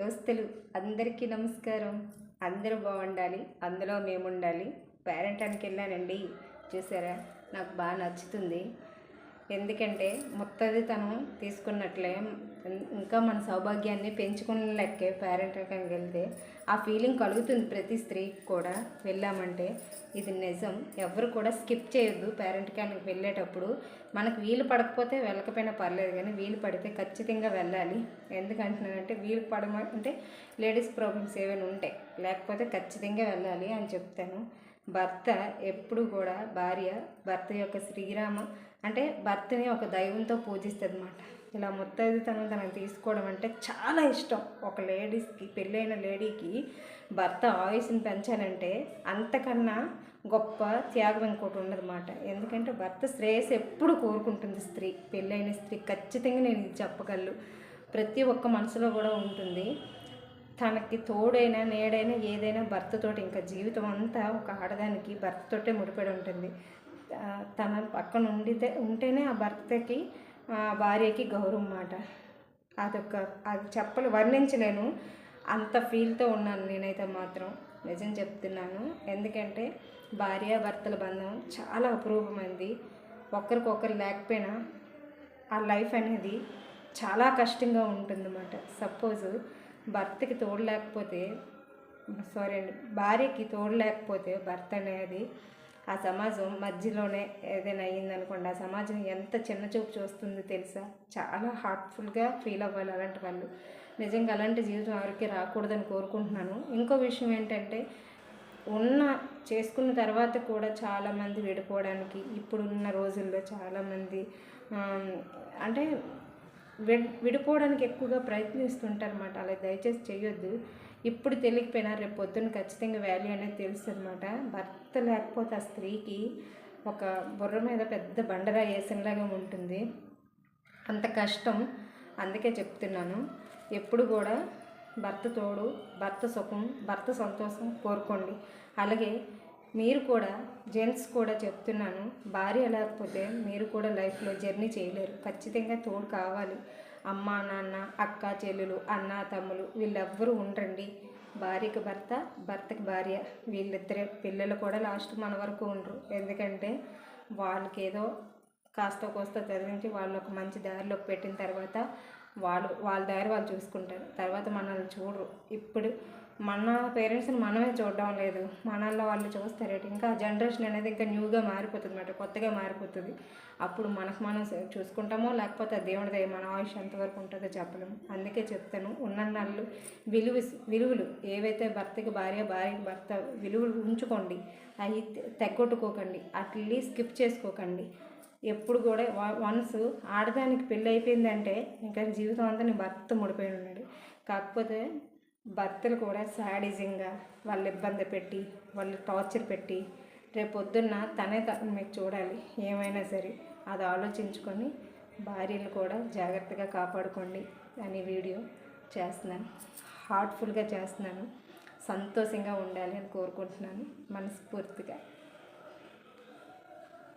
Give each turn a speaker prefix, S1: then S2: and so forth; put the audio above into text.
S1: దోస్తులు అందరికీ నమస్కారం. అందరూ బాగుండాలి. అందులో మేము ఉండాలి పేరెంటానికి వెళ్ళానండి చూసారా? నాకు బాగా నచ్చుతుంది. ఎందుకంటే ముత్తదితనం తీసుకున్నట్లే ఇంకా మన సౌభాగ్యాన్ని పెంచుకున్న లెక్కే పేరెంటానికి వెళ్తే ఆ ఫీలింగ్ కలుగుతుంది ప్రతి స్త్రీకి కూడా. వెళ్ళామంటే ఇది నిజం. ఎవరు కూడా స్కిప్ చేయొద్దు పేరెంట్కానికి వెళ్ళేటప్పుడు. మనకు వీలు పడకపోతే వెళ్ళకపోయినా పర్లేదు కానీ వీలు పడితే ఖచ్చితంగా వెళ్ళాలి. ఎందుకంటున్నానంటే వీలు పడమంటే లేడీస్ ప్రాబ్లమ్స్ ఏమైనా ఉంటాయి లేకపోతే ఖచ్చితంగా వెళ్ళాలి అని చెప్తాను. భర్త ఎప్పుడు కూడా భార్య భర్త యొక్క శ్రీరామ అంటే భర్తని ఒక దైవంతో పూజిస్తుంది అనమాట ఇలా ముత్తైదుతనం తనకు తీసుకోవడం అంటే చాలా ఇష్టం. ఒక లేడీస్కి పెళ్ళైన లేడీకి భర్త ఆయుష్ని పెంచాలంటే అంతకన్నా గొప్ప త్యాగం ఇంకోటి ఉండదన్నమాట. ఎందుకంటే భర్త శ్రేయస్ ఎప్పుడు కోరుకుంటుంది స్త్రీ. పెళ్ళైన స్త్రీ ఖచ్చితంగా నేను ఇది చెప్పగలను. ప్రతి ఒక్క మనసులో కూడా ఉంటుంది. తనకి తోడైనా నేడైనా ఏదైనా భర్తతోటి ఇంకా జీవితం అంతా ఒక ఆడదానికి భర్తతోటే ముడిపడి ఉంటుంది. తన పక్కన ఉండితే ఉంటేనే ఆ భర్తకి ఆ భార్యకి గౌరవం మాట అదొక అది చెప్పలు వర్ణించలేను. అంత ఫీల్తో ఉన్నాను నేనైతే మాత్రం. నిజం చెప్తున్నాను. ఎందుకంటే భార్య భర్తల బంధం చాలా అపురూపమైంది. ఒకరికొకరు లేకపోయినా ఆ లైఫ్ అనేది చాలా కష్టంగా ఉంటుందన్నమాట. సపోజ్ భర్తకి తోడు లేకపోతే సారీ అండి భార్యకి తోడు లేకపోతే భర్త అనేది ఆ సమాజం మధ్యలోనే ఏదైనా అయ్యిందనుకోండి ఆ సమాజం ఎంత చిన్న చూపు చూస్తుందో తెలుసా? చాలా హార్ట్ఫుల్గా ఫీల్ అవ్వాలి అలాంటి వాళ్ళు. నిజంగా అలాంటి జీవితం ఎవరికి రాకూడదని కోరుకుంటున్నాను. ఇంకో విషయం ఏంటంటే ఉన్న చేసుకున్న తర్వాత కూడా చాలామంది విడిపోవడానికి ఇప్పుడున్న రోజుల్లో చాలామంది అంటే విడిపోవడానికి ఎక్కువగా ప్రయత్నిస్తుంటారనమాట అలా దయచేసి చేయొద్దు ఇప్పుడు తెలియకపోయినా రేపు పొద్దున్న ఖచ్చితంగా వాల్యూ అనేది తెలుస్తుంది అనమాట భర్త లేకపోతే ఆ స్త్రీకి ఒక బుర్ర మీద పెద్ద బండరా వేసినలాగా ఉంటుంది. అంత కష్టం. అందుకే చెప్తున్నాను. ఎప్పుడు కూడా భర్త తోడు భర్త సుఖం భర్త సంతోషం కోరుకోండి. అలాగే మీరు కూడా జెంట్స్ కూడా చెప్తున్నాను భార్య లేకపోతే మీరు కూడా లైఫ్లో జర్నీ చేయలేరు. ఖచ్చితంగా తోడు కావాలి. అమ్మ నాన్న అక్క చెల్లెలు అన్న తమ్ములు వీళ్ళెవ్వరూ ఉండరండి భార్యకి భర్త భర్తకి భార్య వీళ్ళిద్దరే. పిల్లలు కూడా లాస్ట్ మన వరకు ఉండరు. ఎందుకంటే వాళ్ళకి ఏదో కాస్త కోస్త చదివించి వాళ్ళు ఒక మంచి దారిలోకి పెట్టిన తర్వాత వాళ్ళు వాళ్ళ దారి వాళ్ళు చూసుకుంటారు. తర్వాత మనల్ని చూడరు. ఇప్పుడు మన పేరెంట్స్ని మనమే చూడడం లేదు. మనల్లో వాళ్ళు చూస్తారు ఇంకా జనరేషన్ అనేది ఇంకా న్యూగా మారిపోతుంది అన్నమాట కొత్తగా మారిపోతుంది. అప్పుడు మనకు మనం చూసుకుంటామో లేకపోతే దేవుడి దయ మన ఆయుష్ ఎంతవరకు ఉంటుందో చెప్పలేము. అందుకే చెప్తాను ఉన్న నాళ్ళు విలువ విలువలు ఏవైతే భర్తకి భార్య భార్యకి భర్త విలువలు ఉంచుకోండి అవి తెగొట్టుకోకండి. అట్లీ స్కిప్ చేసుకోకండి. ఎప్పుడు కూడా వన్స్ ఆడదానికి పెళ్ళి అయిపోయిందంటే ఇంకా జీవితం అంతా నీ భర్త ముడిపోయి ఉన్నాడు. కాకపోతే భర్తలు కూడా సాడిజంగా వాళ్ళు ఇబ్బంది పెట్టి వాళ్ళు టార్చర్ పెట్టి రేపు పొద్దున్న తనే త- మీకు చూడాలి. ఏమైనా సరే అది ఆలోచించుకొని భార్యలు కూడా జాగ్రత్తగా కాపాడుకోండి అని వీడియో చేస్తున్నాను. హార్ట్ఫుల్గా చేస్తున్నాను. సంతోషంగా ఉండాలి అని కోరుకుంటున్నాను. మనస్ఫూర్తిగా.